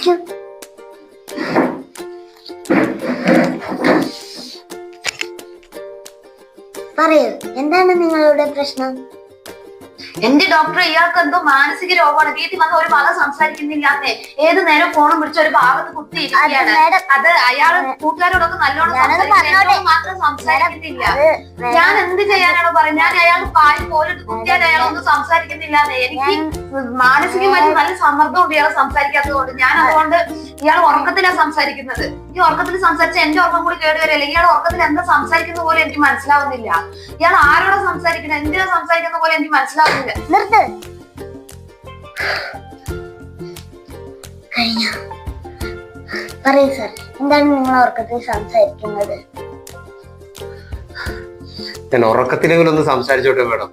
ഇരിക്കൂ പറയൂ എന്താണ് നിങ്ങളുടെ പ്രശ്നം? എന്റെ ഡോക്ടർ ഇയാൾക്ക് എന്തോ മാനസിക രോഗമാണ്. വീട്ടിൽ വന്ന് ഒരു ഭാഗം സംസാരിക്കുന്നില്ലാന്നേ ഏത് നേരം ഫോണും പിടിച്ച് ഒരു ഭാഗത്ത് കുത്തിയിരിക്കുകയാണ്. അത് madam- അത് അയാൾ കൂട്ടുകാരോടൊക്കെ നല്ലോണം സംസാരിക്കും. മാത്രം സംസാരിക്കുന്നില്ല. ഞാൻ എന്ത് ചെയ്യാനാണോ പറയുന്നത്? ഞാൻ അയാൾ പാൽ പോലും കുത്തിയാൽ അയാൾ ഒന്നും സംസാരിക്കുന്നില്ലാന്നേ എനിക്ക് മാനസികമായിട്ട് നല്ല സമ്മർദ്ദം ഉണ്ട് ഇയാൾ സംസാരിക്കാത്തത് കൊണ്ട് ഞാൻ അതുകൊണ്ട് ഇയാൾ ഉറക്കത്തിലാണ് സംസാരിക്കുന്നത്. ഈ ഉറക്കത്തിൽ സംസാരിച്ച എന്റെ ഉറക്കം കൂടി കേടുവരല്ലേ ഇയാൾ ഉറക്കത്തിൽ എന്താ സംസാരിക്കുന്ന പോലെ എനിക്ക് മനസ്സിലാവുന്നില്ല. ഇയാൾ ആരോടാ സംസാരിക്കുന്നത്? എന്തിനാ സംസാരിക്കുന്ന പോലെ എനിക്ക് മനസ്സിലാവുന്നില്ല. നിർത്ത്. കഴിഞ്ഞ. പറയൂ സർ എന്താണ് നിങ്ങൾ ഉറക്കത്തിൽ സംസാരിക്കുന്നത്? ഞാൻ ഉറക്കത്തിലെങ്കിലും ഒന്ന് സംസാരിച്ചോട്ടെ മേഡം